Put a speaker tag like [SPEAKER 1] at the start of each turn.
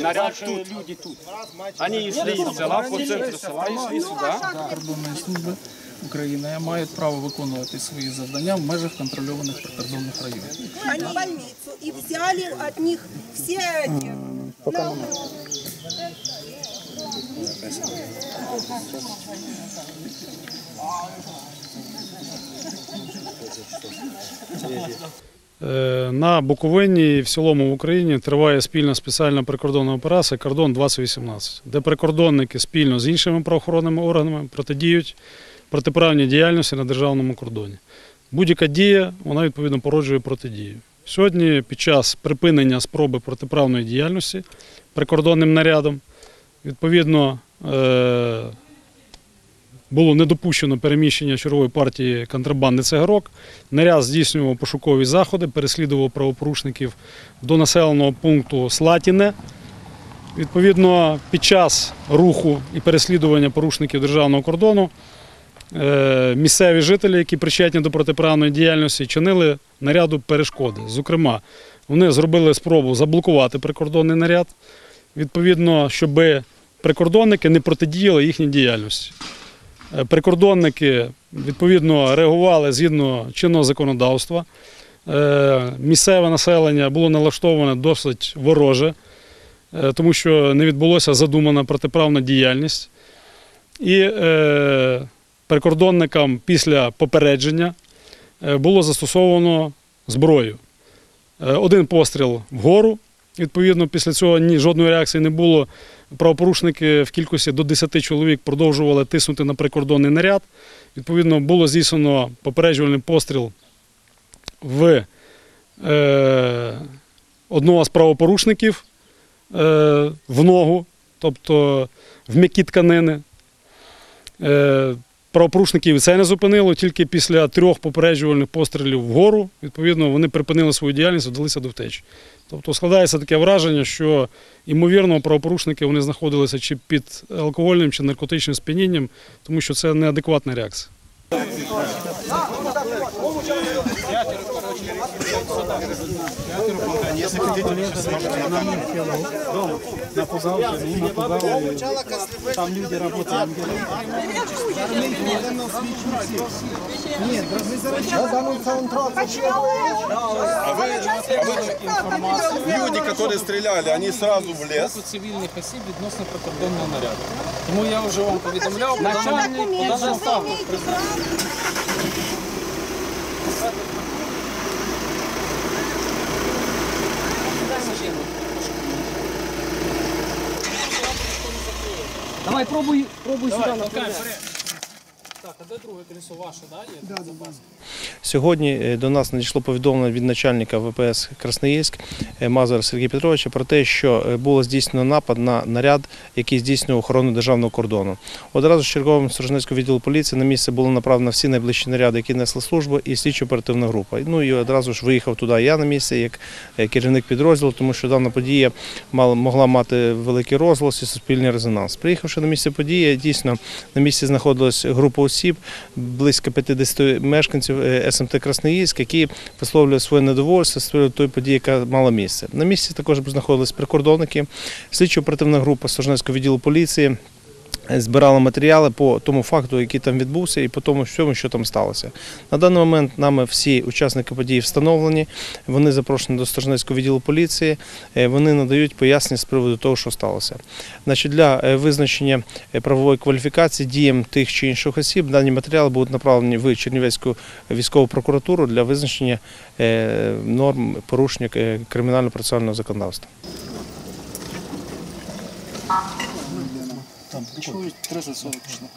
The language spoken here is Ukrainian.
[SPEAKER 1] Наряд тут. люди тут. Они шли из села, по центру села і шли сюди.
[SPEAKER 2] Прикордонної служби України мають право виконувати свої завдання в межах контрольованих прикордонних районів.
[SPEAKER 3] Они в больницу и взяли от них все эти.
[SPEAKER 4] Е, На Буковині і в цілому в Україні триває спільна спеціальна прикордонна операція Кордон 2018, де прикордонники спільно з іншими правоохоронними органами протидіють протиправній діяльності на державному кордоні. Будь-яка дія вона відповідно породжує протидію. Сьогодні, під час припинення спроби протиправної діяльності прикордонним нарядом, відповідно е, було недопущено переміщення чергової партії контрабанди цигарок. Наряд здійснював пошукові заходи, переслідував правопорушників до населеного пункту Слатіне. Відповідно, під час руху і переслідування порушників державного кордону е, місцеві жителі, які причетні до протиправної діяльності, чинили наряду перешкоди. Зокрема, вони зробили спробу заблокувати прикордонний наряд, відповідно, щоб прикордонники не протидіяли їхній діяльності. Е, Прикордонники відповідно реагували згідно чинного законодавства. Е, Місцеве населення було налаштоване досить вороже, е, тому що не відбулося задумана протиправна діяльність. І прикордонникам після попередження було застосовано зброю. Один постріл вгору. Відповідно, після цього ні жодної реакції не було. Правопорушники в кількості до 10 чоловік продовжували тиснути на прикордонний наряд. Відповідно, було здійснено попереджувальний постріл в е, одного з правопорушників е, в ногу, тобто в м'які тканини. Е, правопорушників це не зупинило, тільки після трьох попереджувальних пострілів вгору, відповідно, вони припинили свою діяльність, вдалися до втечі. Тобто складається таке враження, що ймовірно правопорушники вони знаходилися чи під алкогольним, чи наркотичним сп'янінням, тому що це неадекватна реакція.
[SPEAKER 5] Люди, которые стреляли, они сразу в лес.
[SPEAKER 2] цивільних осіб відносно прикордонного наряду. Тому я вже вам повідомляв, по даному, по
[SPEAKER 1] Давай пробуй, пробуй сюди на
[SPEAKER 2] Так, а де друге колесо ваше, да? Є? Запас?
[SPEAKER 6] Сьогодні е, до нас надійшло повідомлення від начальника ВПС Красноїльськ е, Мазура Сергія Петровича про те, що е, було здійснено напад на наряд, який здійснював охорону державного кордону. Одразу з черговим Сторожнецького відділу поліції на місце було направлено всі найближчі наряди, які несли службу, і слідчо-оперативна група. Ну і одразу ж виїхав туди я на місце як керівник підрозділу, тому що дана подія могла мати великий розголос і суспільний резонанс. Приїхавши на місце події, дійсно на місці знаходилась група осіб, близько 50 мешканців е, СМТ Красноїльськ, які висловлюють своє недовольство з тої події, яка мала місце. На місці також знаходились прикордонники, слідчо-оперативна група Сторожнецького відділу поліції. Збирала матеріали по тому факту, який там відбувся, і по тому всьому, що там сталося. На даний момент нами всі учасники події встановлені. Вони запрошені до Сторожнецького відділу поліції. Е, Вони надають пояснення з приводу того, що сталося. Значить, для е, визначення е, правової кваліфікації діям тих чи інших осіб дані матеріали будуть направлені в Чернівецьку військову прокуратуру для визначення норм порушення кримінально-процесуального законодавства.
[SPEAKER 2] Чують 340 пішло.